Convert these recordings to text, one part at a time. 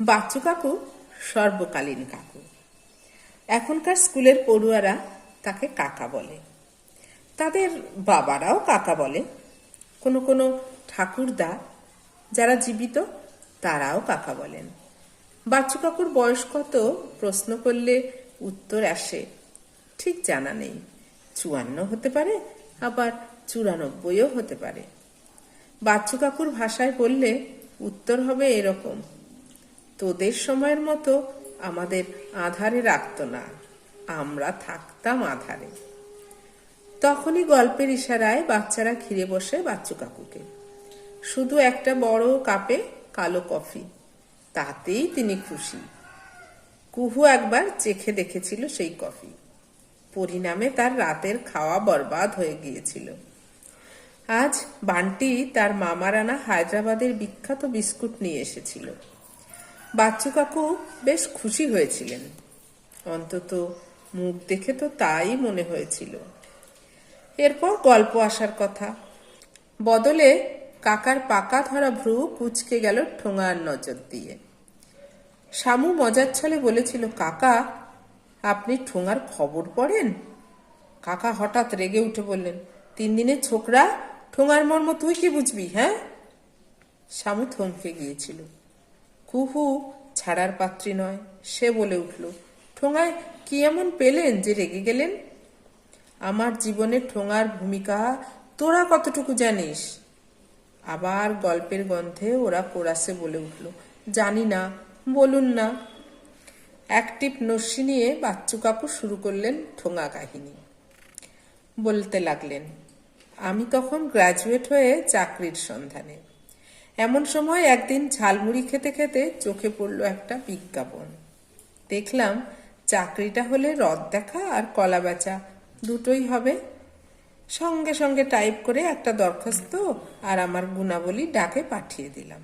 বাচ্চু কাকু, সর্বকালীন কাকু। এখনকার স্কুলের পড়ুয়ারা তাকে কাকা বলে। তাদের বাবারাও কাকা বলে। কোনো কোনো ঠাকুরদা যারা জীবিত, তারাও কাকা বলেন। বাচ্চু কাকুর বয়স কত, প্রশ্ন করলে উত্তর আসে। ঠিক জানা নেই। চুয়ান্ন হতে পারে, আবার চুরানব্বইও হতে পারে। বাচ্চু কাকুর ভাষায় বললে উত্তর হবে এরকম। তোদের সময়ের মতো আমাদের আধারে রাখতো না। আমরা থাকতাম আধারে। তখনই গল্পের ইশারায় বাচ্চারা ঘিরে বসে বাচ্চু কাকুকে। শুধু একটা বড় কাপে কালো কফি। তাতেই তিনি খুশি। কুহু একবার চেখে দেখেছিল সেই কফি। পরিণামে তার রাতের খাওয়া বরবাদ হয়ে গিয়েছিল। আজ বান্টি তার মামার আনা হায়দ্রাবাদের বিখ্যাত বিস্কুট নিয়ে এসেছিল। বাচ্চু কাকু বেশ খুশি হয়েছিলেন। অন্তত মুখ দেখে তো তাই মনে হয়েছিল। এরপর গল্প আসার কথা। বদলে কাকার পাকা ধরা ভ্রু কুচকে গেল ঠোঙার নজর দিয়ে। শামু মজার ছলে বলেছিল, কাকা, আপনি ঠোঙার খবর পড়েন? কাকা হঠাৎ রেগে উঠে বললেন, তিন দিনের ছোকরা, ঠোঙার মর্ম তুই কি বুঝবি হ্যাঁ? শামু থমকে গিয়েছিল। কুহু ছাড়ার পাত্রী নয়, সে বলে উঠল, ঠোঙায় কি এমন পেলেন যে রেগে গেলেন? আমার জীবনে ঠোঙার ভূমিকা তোরা কতটুকু জানিস? আবার গল্পের গন্ধে ওরা কোরাসে বলে উঠল, জানি না, বলুন না। অ্যাক্টিভ নস্যি নিয়ে বাচ্চু কাকু শুরু করলেন ঠোঙা কাহিনী। বলতে লাগলেন, আমি তখন গ্র্যাজুয়েট হয়ে চাকরির সন্ধানে। এমন সময় একদিন ঝালমুড়ি খেতে খেতে চোখে পড়ল একটা বিজ্ঞাপন। দেখলাম চাকরিটা হলে রদ দেখা আর কলা বেচা দুটোই হবে। সঙ্গে সঙ্গে টাইপ করে একটা দরখাস্ত আর আমার গুণাবলী ডাকে পাঠিয়ে দিলাম।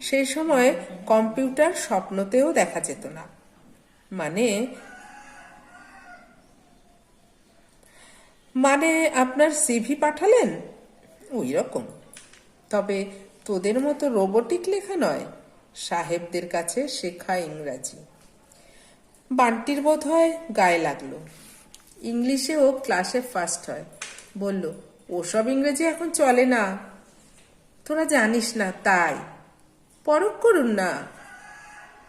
সেই সময় কম্পিউটার স্বপ্নতেও দেখা যেত না। মানে মানে আপনার সিভি পাঠালেন? ওই রকম তবে তোদের মতো রোবোটিক লেখা নয়, সাহেবদের কাছে শেখা ইংরাজি। বান্টির বোধ হয় গায়ে লাগল। ইংলিশেও ক্লাসে ফার্স্ট হয়। বলল, ওসব ইংরেজি এখন চলে না। তোরা জানিস না, তাই। পরক করুন না।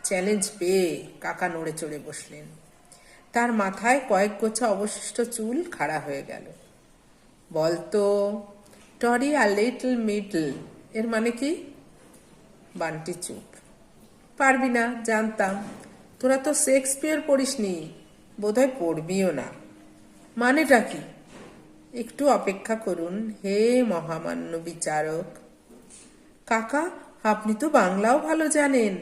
চ্যালেঞ্জ পেয়ে কাকা নড়ে চড়ে বসলেন। তার মাথায় কয়েক গোছা অবশিষ্ট চুল খাড়া হয়ে গেল। বলতো, টরি আর লিটল মিডল। এর মানে কি? বান্টি চুপ। পারবি না, জানতাম। তোরা তো শেক্সপিয়ার পড়িস পড়িসনি, বোধহয় পড়বিও না। মানেটা কি? একটু অপেক্ষা করুন, হে মহামান্য বিচারক। কাকা, আপনি তো বাংলাও ভালো জানেন।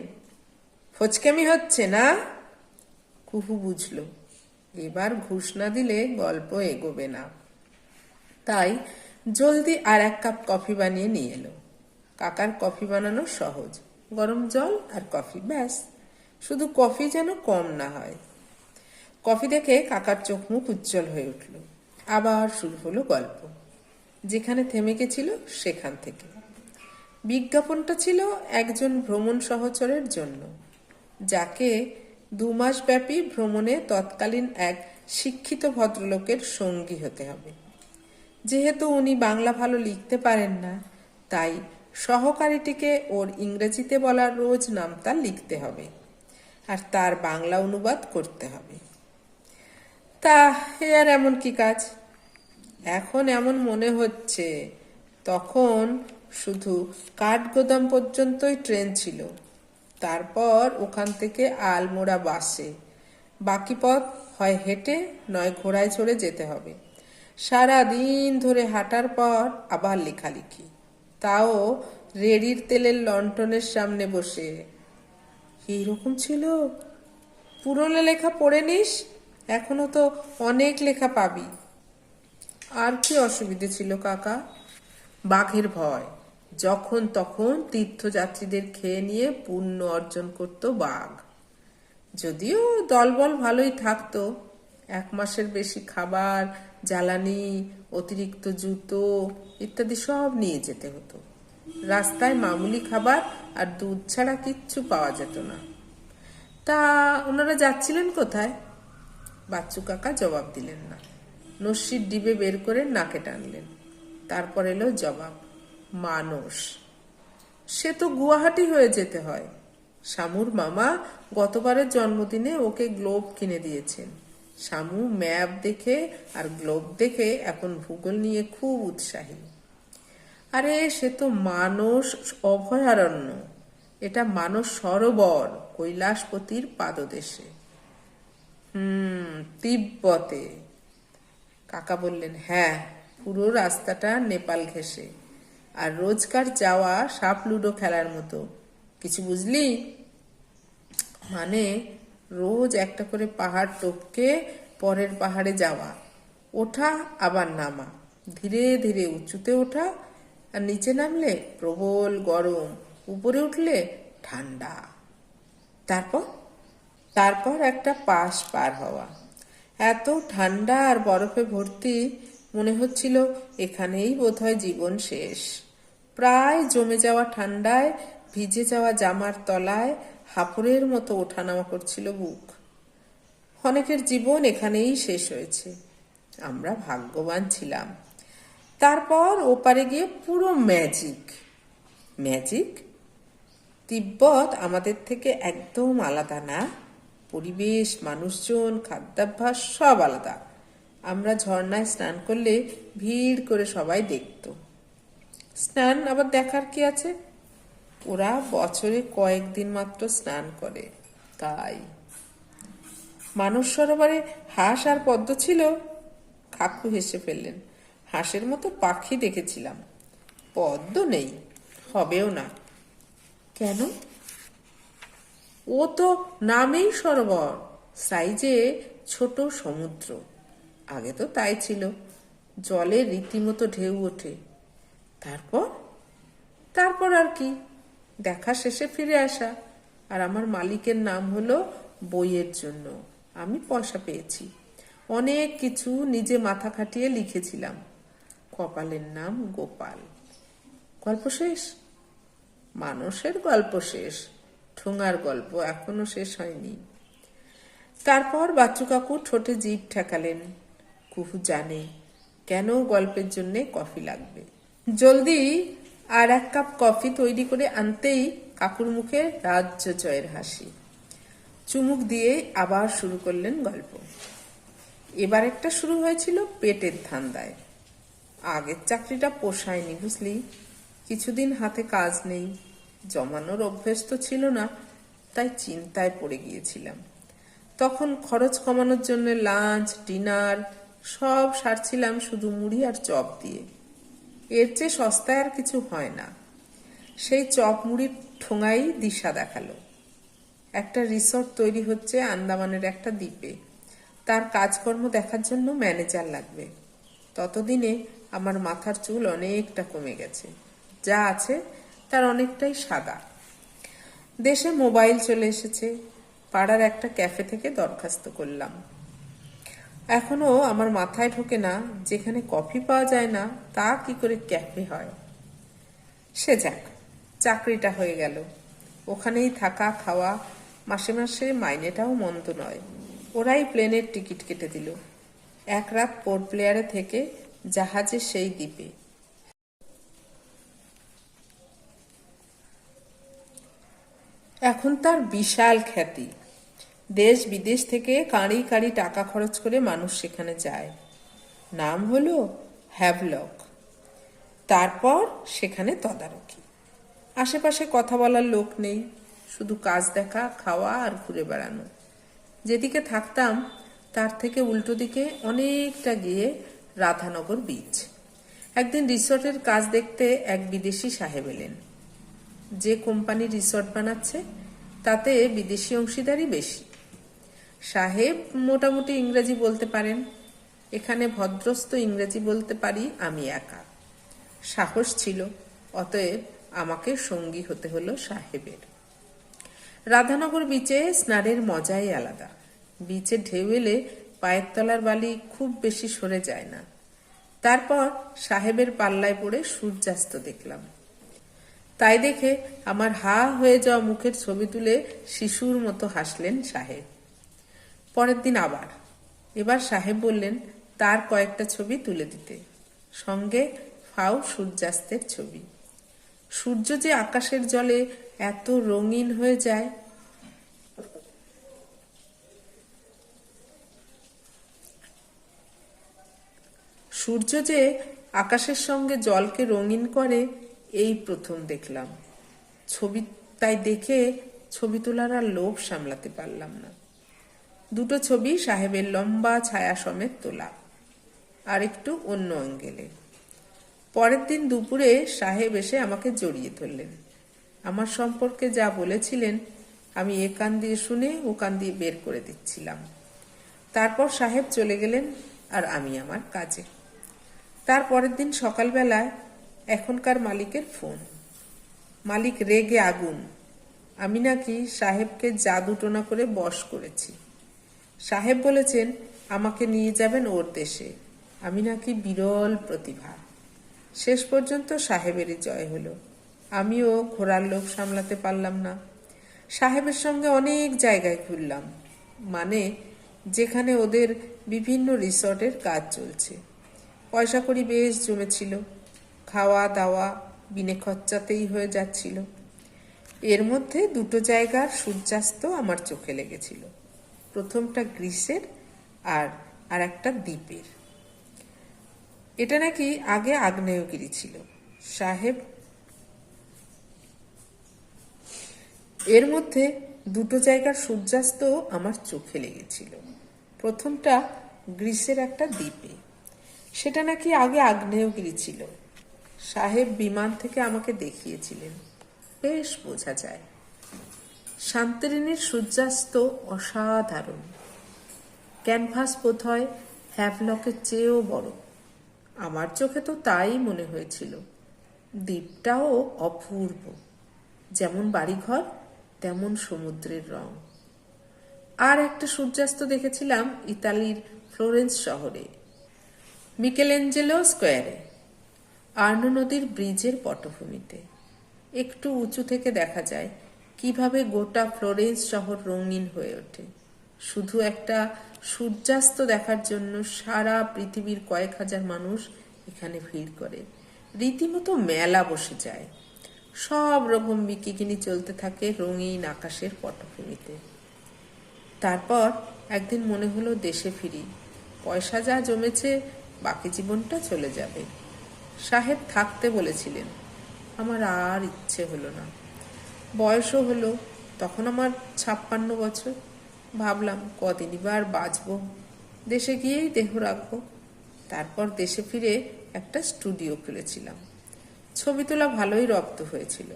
ফচকেমি হচ্ছে না? কুহু বুঝল। এবার ঘুষ না দিলে গল্প এগোবে না। তাই জলদি আর এক কাপ কফি বানিয়ে নিয়ে এলো। কাকার কফি বানানো সহজ। গরম জল আর কফি, ব্যাস। শুধু কফি যেন কম না হয়। কফি দেখে কাকার চোখ মুখ উজ্জ্বল হয়ে উঠল। আবার শুরু হলো গল্প। যেখানে থেমে গেছিল সেখান থেকে। বিজ্ঞাপনটা ছিল একজন ভ্রমণ সহচরের জন্য, যাকে দু মাস ব্যাপী ভ্রমণে তৎকালীন এক শিক্ষিত ভদ্রলোকের সঙ্গী হতে হবে। যেহেতু উনি বাংলা ভালো লিখতে পারেন না, তাই সহকারীটিকে ওর ইংরেজিতে বলা রোজ নামতা লিখতে হবে আর তার বাংলা অনুবাদ করতে হবে। তা আর এমন কি কাজ? এখন এমন মনে হচ্ছে, তখন শুধু কাঠগোদাম পর্যন্তই ট্রেন ছিল। তারপর ওখান থেকে আলমোড়া বাসে। বাকি পথ হয় হেঁটে, নয় ঘোড়ায় চড়ে যেতে হবে। সারা দিন ধরে হাঁটার পর আবার লেখালেখি। তাও রেডির তেলের লন্ঠনের সামনে বসে। এইরকম ছিল? পুরনো লেখা পড়ে নিস, এখনও তো অনেক লেখা পাবি। আর কি অসুবিধে ছিল কাকা? বাঘের ভয়। যখন তখন তীর্থযাত্রীদের খেয়ে নিয়ে পুণ্য অর্জন করত বাঘ। যদিও দলবল ভালোই থাকতো, এক মাসের বেশি খাবার জ্বালানি, অতিরিক্ত জুতো ইত্যাদি সব নিয়ে যেতে হতো। রাস্তায় মামুলি খাবার আর দুধ ছাড়া কিচ্ছু পাওয়া যেত না। তা ওনারা যাচ্ছিলেন কোথায়? বাচ্চু কাকা জবাব দিলেন না। নস্যির ডিবে বের করে নাকে টানলেন। তারপর এলো জবাব, মানস। সে তো গুয়াহাটি হয়ে যেতে হয়। শামুর মামা গতবারের জন্মদিনে ওকে গ্লোব কিনে দিয়েছেন। শামু ম্যাপ দেখে আর গ্লোব দেখে এখন ভূগোল নিয়ে খুব উৎসাহী। আরে, সে তো মানস অভয়ারণ্য। এটা মানস সরোবর, কৈলাসপতির পাদদেশে। হুম, তিব্বতে। কাকা বললেন হ্যাঁ পুরো রাস্তাটা নেপাল ঘেঁষে। আর রোজকার যাওয়া সাপ লুডো খেলার মতো। কিছু বুঝলি? মানে রোজ একটা করে পাহাড় টপকে পরের পাহাড়ে যাওয়া। ওঠা, আবার নামা। ধীরে ধীরে উঁচুতে ওঠা আর নিচে নামলে প্রবল গরম। উপরে উঠলে ঠান্ডা। তারপর? তারপর একটা পাশ পার হওয়া। এত ঠান্ডা আর বরফে ভর্তি মনে হচ্ছিল এখানেই বোধহয় জীবন শেষ। প্রায় জমে যাওয়া ঠান্ডায়, ভিজে যাওয়া জামার তলায় হাফরের মতো ওঠানামা করছিল বুক। অনেকের জীবন এখানেই শেষ হয়েছে। আমরা ভাগ্যবান ছিলাম। তারপর ওপারে গিয়ে পুরো ম্যাজিক। ম্যাজিক? তিব্বত আমাদের থেকে একদম আলাদা না? পরিবেশ, মানুষজন, খাদ্যাভ্যাস সব আলাদা। আমরা ঝর্ণায় স্নান করলে ভিড় করে সবাই দেখত। স্নান আবার দেখার কি আছে? ওরা বছরে কয়েকদিন মাত্র স্নান করে, তাই। মানস সরোবরে হাঁস আর পদ্ম ছিল। কাকু হেসে ফেললেন, হাঁসের মতো পাখি দেখেছিলাম। পদ্ম নেই, হবেও না। কেন? ও তো নামেই সরোবর, সাইজে ছোট সমুদ্র। আগে তো তাই ছিল, জলে রীতিমতো ঢেউ ওঠে। তারপর? তারপর আর কি? দেখা শেষে ফিরে আসা। আর আমার মালিকের নাম হলো বইয়ের জন্য। আমি পয়সা পেয়েছি। অনেক কিছু নিজে মাথা খাটিয়ে লিখেছিলাম। কপালের নাম গোপাল। গল্প শেষ? মানুষের গল্প শেষ। ঠোঙার গল্প এখনও শেষ হয়নি। তারপর বাচ্চু কাকু ঠোঁটে জিভ ঠেকালেন। কুহু জানে কেন গল্পের জন্যে কফি লাগবে। জলদি আর এক কাপ কফি তৈরি করে আনতেই কাকুর মুখে রাজ্য জয়ের হাসি। চুমুক দিয়ে আবার শুরু করলেন গল্প। এবার একটা শুরু হয়েছিল পেটের ধান্দায়। আগের চাকরিটা পোষায়নি বুঝলি। কিছুদিন হাতে কাজ নেই। জমানোর অভ্যেস তো ছিল না, তাই চিন্তায় পড়ে গিয়েছিলাম। তখন খরচ কমানোর জন্য লাঞ্চ, ডিনার সব সারছিলাম শুধু মুড়ি আর চপ দিয়ে। এর চেয়ে সস্তায় আর কিছু হয় না। সেই চপ মুড়ির ঠোঙাই দিশা দেখাল। একটা রিসর্ট তৈরি হচ্ছে আন্দামানের একটা দ্বীপে। তার কাজকর্ম দেখার জন্য ম্যানেজার লাগবে। ততদিনে আমার মাথার চুল অনেকটা কমে গেছে। যা আছে তার অনেকটাই সাদা। দেশে মোবাইল চলে এসেছে। পাড়ার একটা ক্যাফে থেকে দরখাস্ত করলাম। এখনও আমার মাথায় ঢোকে না যেখানে কফি পাওয়া যায় না, তা কি করে ক্যাফে হয়? সে যাক, চাকরিটা হয়ে গেল। ওখানেই থাকা, খাওয়া, মাসে মাসে মাইনেটাও মন্দ নয়। ওরাই প্লেনের টিকিট কেটে দিল। এক রাত পোর্ট প্লেয়ারে থেকে জাহাজে সেই দ্বীপে। এখন তার বিশাল খ্যাতি। দেশ বিদেশ থেকে কাঁড়ি কাঁড়ি টাকা খরচ করে মানুষ সেখানে যায়। নাম হলো হ্যাভলক। তারপর সেখানে তদারকি। আশেপাশে কথা বলার লোক নেই। শুধু কাজ দেখা, খাওয়া আর ঘুরে বেড়ানো। যেদিকে থাকতাম, তার থেকে উল্টো দিকে অনেকটা গিয়ে রাধানগর বিচ একদিন রিসর্টের কাজ দেখতে এক বিদেশি সাহেব এলেন। যে কোম্পানি রিসর্ট বানাচ্ছে, তাতে বিদেশি অংশীদারই বেশি। সাহেব মোটামুটি ইংরেজি বলতে পারেন। এখানে ভদ্রস্থ ইংরেজি বলতে পারি আমি একা। সাহস ছিল, অতএব আমাকে সঙ্গী হতে হলো সাহেবের। রাধানগর বিচে স্নানের মজাই আলাদা। বিচে ঢেউ এলে পায়ের তলার বালি খুব বেশি সরে যায় না। তারপর সাহেবের পাল্লায় পড়ে সূর্যাস্ত দেখলাম। তাই দেখে আমার হা হয়ে যাওয়া মুখের ছবি তুলে শিশুর মতো হাসলেন সাহেব। পরের দিন আবার। এবার সাহেব বললেন, তার কয়েকটা ছবি তুলে দিতে। সঙ্গে ফাও সূর্যাস্তের ছবি। সূর্য যে আকাশের জলে এত রঙিন হয়ে যায়। সূর্য যে আকাশের সঙ্গে জলকে রঙিন করে, এই প্রথম দেখলাম। ছবি তাই দেখে ছবি তোলার আর লোভ সামলাতে পারলাম না। দুটো ছবি সাহেবের লম্বা ছায়া সমেত তোলা, আর একটু অন্য অঙ্গেলে পরের দিন দুপুরে সাহেব এসে আমাকে জড়িয়ে ধরলেন। আমার সম্পর্কে যা বলেছিলেন, আমি এ কান দিয়ে শুনে ও কান দিয়ে বের করে দিচ্ছিলাম। তারপর সাহেব চলে গেলেন, আর আমি আমার কাজে। তার পরের দিন সকালবেলায় এখনকার মালিকের ফোন। মালিক রেগে আগুন। আমি নাকি সাহেবকে জাদু টোনা করে বশ করেছি। সাহেব বলেছেন, আমাকে নিয়ে যাবেন ওর দেশে। আমি নাকি বিরল প্রতিভা। শেষ পর্যন্ত সাহেবেরই জয় হলো। আমিও ঘোরার লোক সামলাতে পারলাম না। সাহেবের সঙ্গে অনেক জায়গায় ঘুরলাম মানে যেখানে ওদের বিভিন্ন রিসর্টের কাজ চলছে। পয়সা করি বেশ জমেছিল, খাওয়া দাওয়া বিনে খরচাতেই হয়ে যাচ্ছিল। এর মধ্যে দুটো জায়গার সূর্যাস্ত আমার চোখে লেগেছিল। প্রথমটা গ্রিসের আর আর একটা দ্বীপের। এটা নাকি আগে আগ্নেয়গিরি ছিল। সাহেব, এর মধ্যে দুটো জায়গার সূর্যাস্ত আমার চোখে লেগেছিল। প্রথমটা গ্রিসের একটা দ্বীপে। সেটা নাকি আগে আগ্নেয়গিরি ছিল। সাহেব বিমান থেকে আমাকে দেখিয়েছিলেন। বেশ বোঝা যায়। শান্তিরিনীর সূর্যাস্ত অসাধারণ। ক্যানভাস বোধ হয় হ্যাভলকের চেয়েও বড়। আমার চোখে তো তাই মনে হয়েছিল। দ্বীপটাও অপূর্ব। যেমন বাড়িঘর, তেমন সমুদ্রের রং। আর একটা সূর্যাস্ত দেখেছিলাম ইতালির ফ্লোরেন্স শহরে, মিকেলেঞ্জেলো স্কোয়ারে, আর্নো নদীর ব্রিজের পটভূমিতে। একটু উঁচু থেকে দেখা যায় কীভাবে গোটা ফ্লোরেন্স শহর রঙিন হয়ে ওঠে? শুধু একটা সূর্যাস্ত দেখার জন্য সারা পৃথিবীর কয়েক হাজার মানুষ এখানে ভিড় করে। রীতিমতো মেলা বসে যায়। সব রকম বিকিকিনি চলতে থাকে রঙিন আকাশের পটভূমিতে। তারপর একদিন মনে হলো দেশে ফিরি। পয়সা যা জমেছে, বাকি জীবনটা চলে যাবে। সাহেব থাকতে বলেছিলেন, আমার আর ইচ্ছে হলো না। বয়সও হলো, তখন আমার ছাপ্পান্ন বছর। ভাবলাম কদিনই বা আর বাঁচব। দেশে গিয়েই দেহ রাখব। তারপর দেশে ফিরে একটা স্টুডিও খুলেছিলাম। ছবি তোলা ভালোই রপ্ত হয়েছিল।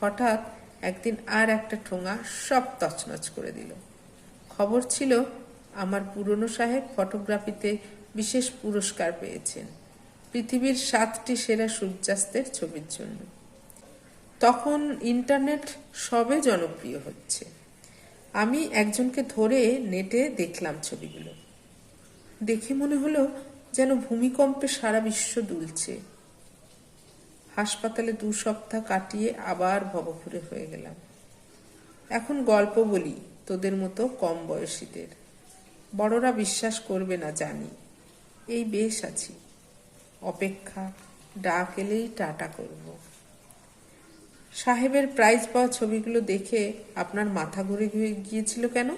হঠাৎ একদিন আর একটা ঠোঙা সব তছনছ করে দিল। খবর ছিল, আমার পুরনো সাহেব ফটোগ্রাফিতে বিশেষ পুরস্কার পেয়েছেন। পৃথিবীর সাতটি সেরা সূর্যাস্তের ছবির জন্য। তখন ইন্টারনেট সবে জনপ্রিয় হচ্ছে। আমি একজনকে ধরে নেটে দেখলাম ছবিগুলো। দেখে মনে হলো যেন ভূমিকম্পে সারা বিশ্ব দুলছে। হাসপাতালে দু সপ্তাহ কাটিয়ে আবার ভবঘুরে হয়ে গেলাম। এখন গল্প বলি তোদের মতো কম বয়সীদের। বড়রা বিশ্বাস করবে না জানি। এই বেশ আছি। অপেক্ষা ডাক এলেই টাটা করব। সাহেবের প্রাইজ পাওয়া ছবিগুলো দেখে আপনার মাথা ঘুরে গিয়েছিল কেন?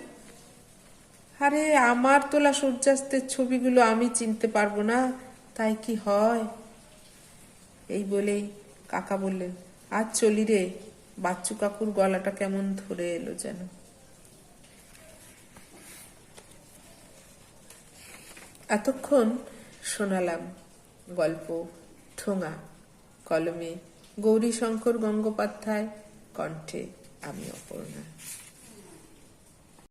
আরে, আমার তোলা সূর্যাস্তের ছবিগুলো আমি চিনতে পারব না, তাই কি হয়? এই বলেই কাকা বললেন, আজ চলি রে, বাচ্চু কাকুর গলাটা কেমন ধরে এলো যেন। এতক্ষণ শোনালাম গল্প, ঠোঙা, কলমে গৌরীশঙ্কর গঙ্গোপাধ্যায় কণ্ঠে আমি অপর্ণা।